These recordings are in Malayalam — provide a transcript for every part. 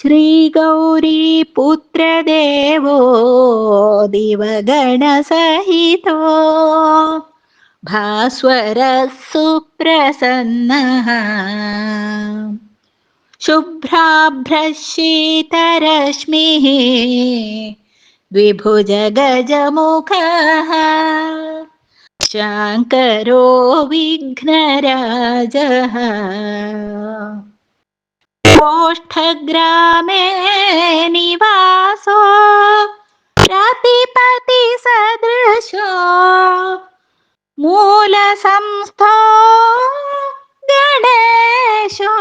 श्रीगौरीपुत्रदेवो दिवगणसहितो भास्वरः सुप्रसन्नः शुभ्राभ्रशीतरश्मिः द्विभुजगजमुखः शाङ्करो विघ्नराजः ओष्ठग्रामे निवासो प्रतिपतिसदृशो मूलसंस्थो गणेशो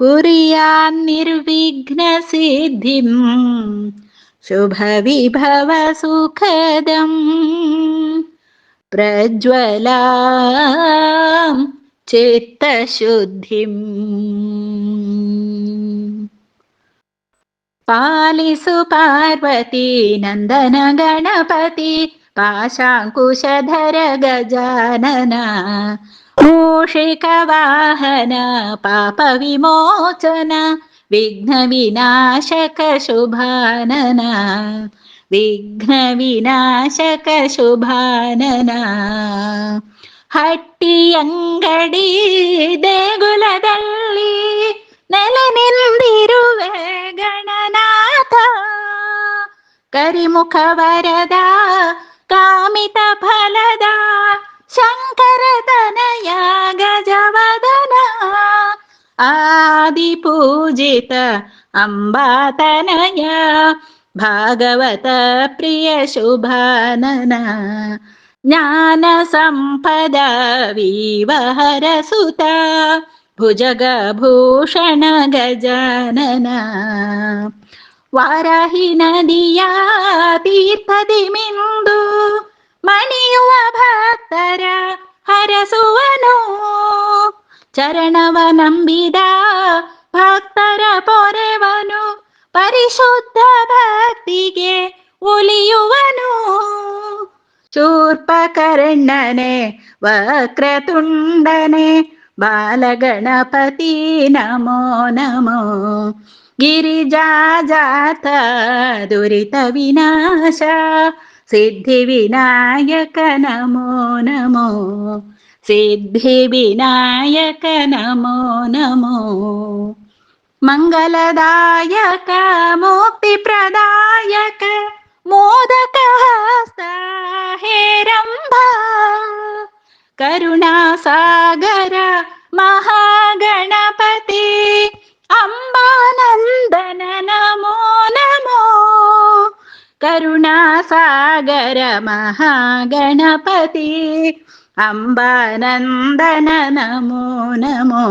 कुर्यान्निर्विघ्नसिद्धिं शुभविभवसुखदम् प्रज्वला चित्तशुद्धिम् नन्दन गणपति पाशाङ्कुशधर गजानन मूषिकवाहन पापविमोचन विघ्नविनाशक शुभानना ಹಟ್ಟಿ ಅಂಗಡಿ ದೇಗುಲದಲ್ಲಿ ನೆಲೆ ನಿಂದಿರುವೆ ಗಣನಾಥ ಕರಿಮುಖ ಕಾಮಿತ ಫಲದ ತನಯ ಗಜವದನ ಆದಿ ಪೂಜಿತ ಅಂಬಾತನಯ ಭಾಗವತ ಪ್ರಿಯ ಶುಭಾನನ ज्ञानसम्पद विवहरसुता भुजगभूषण गजानन वाराहि नदी तीर्थदिमिन्दु मणियुवा वक्रतुण्डने बालगणपति नमो नमो गिरिजा जात दुरितविनाश सिद्धिविनायक नमो नमो सिद्धिविनायक नमो नमो मुक्तिप्रदायक കരുണാസാഗര മഹാഗണപതി അംബാനന്ദന നമോ നമോ കരുണാസാഗര മഹാഗണപതി അംബാനന്ദന നമോ നമോ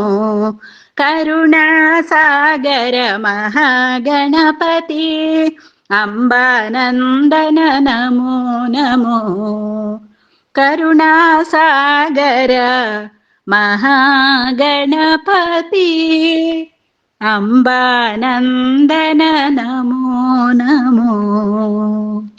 കരുണാസാഗര മഹാഗണപതി അംബാനന്ദന നമോ നമോ करुणासागर महागणपति अम्बानन्दन नमो नमो